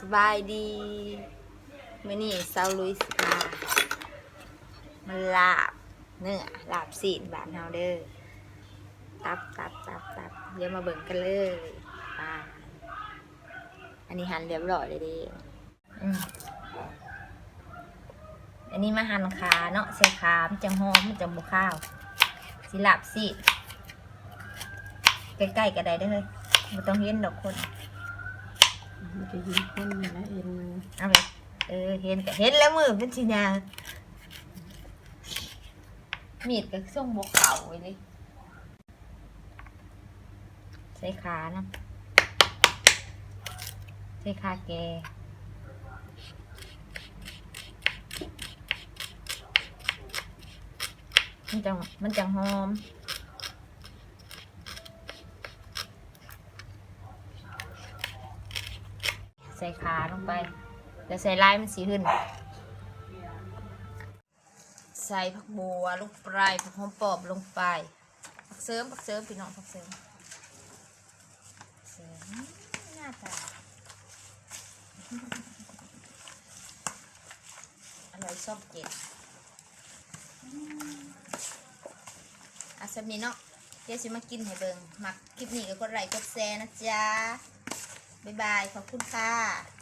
สบายดีมื้อนี้เซาลุยสปามันลาบเนื้อลาบสีนบ้านเฮาเด้อตับตับตับตับเดี๋ยวมาเบิ่งกันเลยไปอันนี้หั่นเรียบร้อยเลยดิอันนี้มาหั่นขาเนาะใส่ขามันจังหอมมันจังบ่ข้าวสิลาบสีใกล้ๆก็ได้เด้อเฮ้ยบ่ต้องเห็นดอกคน มันจะยิ้มข้นเลยนะเอ็นมันเอาไปเออเห็นก็เห็นแล้วมือเป็นชิญามีดก็ส่งบกเขาไว้เลยใส่ขานะใส่ขาแกมันจังมันจังหอม ใส่ขาลงไปแล้วใส่ลายมันสีขึ้น ใส่ผักบัวลงไปผักหอมปอบลงไปผักเสริมผักเสริมพี่น้องผักเสริมเสริมหน้าตาอร่อยชอบเก็ดอาสมีเนาะเดี๋ยวสิมากินให้เบิงมักคลิปนี้ก็กดไลค์กดแชร์นะจ๊ะ บ๊ายบาย ขอบคุณค่ะ